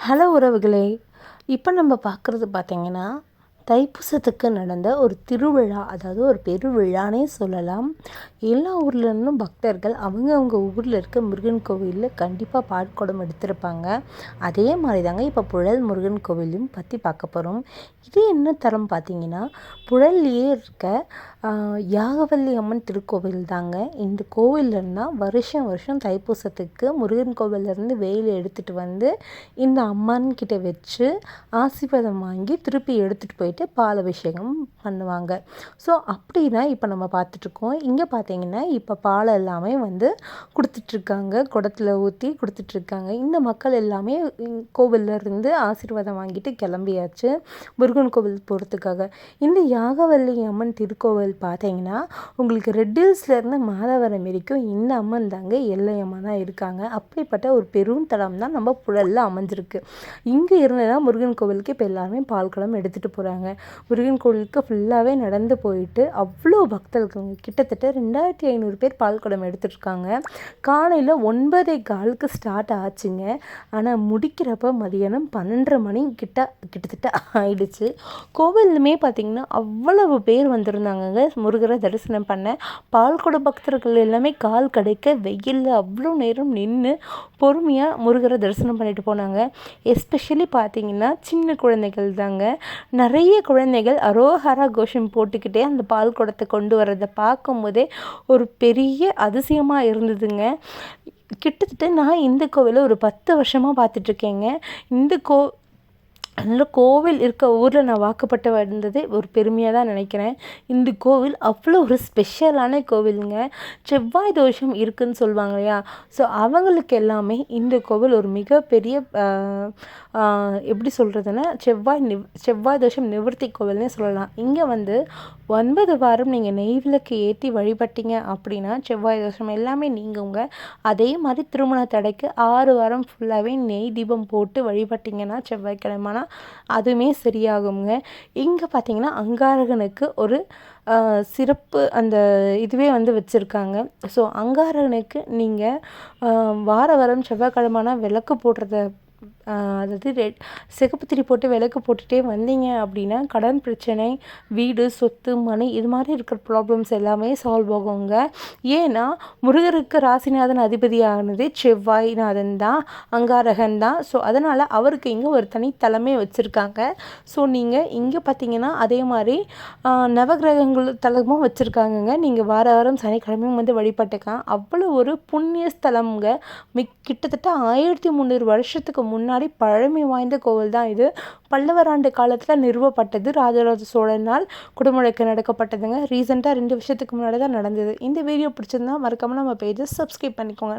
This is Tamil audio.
ஹலோ உறவுகளே இப்போ நம்ம பார்க்குறது பார்த்திங்கன்னா தைப்பூசத்துக்கு நடந்த ஒரு திருவிழா அதாவது ஒரு பெருவிழானே சொல்லலாம். எல்லா ஊர்லேருந்தும் பக்தர்கள் அவங்கவுங்க ஊரில் இருக்க முருகன் கோவிலில் கண்டிப்பாக பால்குடம் எடுத்திருப்பாங்க. அதே மாதிரி தாங்க இப்போ புழல் முருகன் கோவிலையும் பற்றி பார்க்க போகிறோம் இது என்ன தரம் பார்த்தீங்கன்னா புழல்லையே இருக்க யாகவல்லி அம்மன் திருக்கோவில் தாங்க. இந்த கோவில்லன்னா வருஷம் வருஷம் தைப்பூசத்துக்கு முருகன் கோவிலேருந்து வேல் எடுத்துகிட்டு வந்து இந்த அம்மன்கிட்ட வச்சு ஆசீர்வாதம் வாங்கி திருப்பி எடுத்துகிட்டு போயிட்டு பால் அபிஷேகம் பண்ணுவாங்க. ஸோ அப்படி தான் இப்போ நம்ம பார்த்துட்ருக்கோம். இங்கே பார்த்தீங்கன்னா இப்போ பால் எல்லாமே வந்து கொடுத்துட்ருக்காங்க. குடத்தில் ஊற்றி கொடுத்துட்ருக்காங்க. இந்த மக்கள் எல்லாமே கோவிலில் இருந்து ஆசீர்வாதம் வாங்கிட்டு கிளம்பியாச்சு. முருகன் கோவில் போகிறதுக்காக இந்த யாகவல்லி அம்மன் திருக்கோவில் பார்த்தீங்கன்னா உங்களுக்கு ரெட் ஹில்ஸ்லேருந்து மாதவரம் வரைக்கும் இந்த அம்மன் தாங்க எல்லையம்மா தான் இருக்காங்க. அப்படிப்பட்ட ஒரு பெரும் தளம் தான் நம்ம புழலில் அமைஞ்சிருக்கு. இங்கே இருந்து தான் முருகன் கோவிலுக்கு இப்போ எல்லாருமே பால் குளம் எடுத்துகிட்டு போகிறாங்க முருகன் கோவிலுக்கு ஃபுல்லாகவே நடந்து போயிட்டு அவ்வளோ பக்தர்கள் கிட்டத்தட்ட ரெண்டாயிரத்தி ஐநூறு பேர் பால் குடம் எடுத்துட்ருக்காங்க காலையில் ஒன்பதே காலுக்கு ஸ்டார்ட் ஆச்சுங்க. ஆனால் முடிக்கிறப்ப மதியானம் பன்னெண்டரை மணி கிட்ட கிட்டத்தட்ட ஆயிடுச்சு. கோவிலுமே பார்த்திங்கன்னா அவ்வளவு பேர் வந்திருந்தாங்க முருகரை தரிசனம் பண்ண பால்குட பக்தர்கள் எல்லாமே கால் கடைக்க வெயிலில் அவ்வளோ நேரம் நின்று பொறுமையாக முருகரை தரிசனம் பண்ணிட்டு போனாங்க. எஸ்பெஷலி பார்த்தீங்கன்னா சின்ன குழந்தைகள் தாங்க நிறைய குழந்தைகள் அரோஹரா கோஷம் போட்டுக்கிட்டே அந்த பால் குடத்தை கொண்டு வர்றதை பார்க்கும்போதே ஒரு பெரிய அதிசயமாக இருந்ததுங்க. கிட்டத்தட்ட நான் இந்த கோவிலை ஒரு பத்து வருஷமாக பார்த்துட்ருக்கேங்க இந்த கோ அதனால் கோவில் இருக்க ஊரில் நான் வாக்கப்பட்டு வந்தது ஒரு பெருமையாக தான் நினைக்கிறேன். இந்த கோவில் அவ்வளோ ஒரு ஸ்பெஷலான கோவிலுங்க. செவ்வாய் தோஷம் இருக்குதுன்னு சொல்லுவாங்க இல்லையா? ஸோ அவங்களுக்கு எல்லாமே இந்த கோவில் ஒரு மிகப்பெரிய எப்படி சொல்கிறதுன்னா செவ்வாய் நிவ் செவ்வாய் தோஷம் நிவர்த்தி கோவில்னே சொல்லலாம். இங்கே வந்து ஒன்பது வாரம் நீங்கள் நெய் விளக்கு ஏற்றி வழிபட்டீங்க அப்படின்னா செவ்வாய் தோஷம் எல்லாமே நீங்குங்க. அதே மாதிரி திருமண தடைக்கு ஆறு வாரம் ஃபுல்லாகவே நெய் தீபம் போட்டு வழிபட்டிங்கன்னா செவ்வாய்க்கிழமைனா அதுவுமே சரியாகுங்க இங்கே பார்த்தீங்கன்னா அங்காரகனுக்கு ஒரு சிறப்பு அந்த இதுவே வந்து வச்சுருக்காங்க. ஸோ அங்காரகனுக்கு நீங்கள் வார வாரம் செவ்வாய்க்கிழமைனா விளக்கு போடுறத அதாவது ரெட் சிகப்பு திரி போட்டு விளக்கு போட்டுகிட்டே வந்தீங்க அப்படின்னா கடன் பிரச்சனை வீடு சொத்து மனை இது மாதிரி இருக்கிற ப்ராப்ளம்ஸ் எல்லாமே சால்வ் ஆகுங்க. ஏன்னா முருகருக்கு ராசிநாதன் அதிபதியானது செவ்வாய்நாதன் தான் அங்காரகன் தான். ஸோ அதனால் அவருக்கு இங்கே ஒரு தனித்தலைமை வச்சுருக்காங்க. ஸோ நீங்கள் இங்கே பார்த்தீங்கன்னா அதே மாதிரி நவகிரகங்கள் தலமும் வச்சுருக்காங்கங்க. நீங்கள் வார வாரம் சனிக்கிழமையும் வந்து வழிபட்டுக்கலாம். அவ்வளோ ஒரு புண்ணிய ஸ்தலம்ங்க. மிக் கிட்டத்தட்ட ஆயிரத்தி முந்நூறு வருஷத்துக்கு முன்னாடி பழமை வாய்ந்த கோவில் தான் இது. பல்லவராண்டு காலத்தில் நிறுவப்பட்டது. ராஜராஜ சோழனால் குடமுழக்கு நடக்கப்பட்டதுங்க. ரீசெண்டாக ரெண்டு வருஷத்துக்கு முன்னாடி தான் நடந்தது. இந்த வீடியோ பிடிச்சிருந்தா மறக்காமல் நம்ம பேஜை சப்ஸ்கிரைப் பண்ணிக்கோங்க.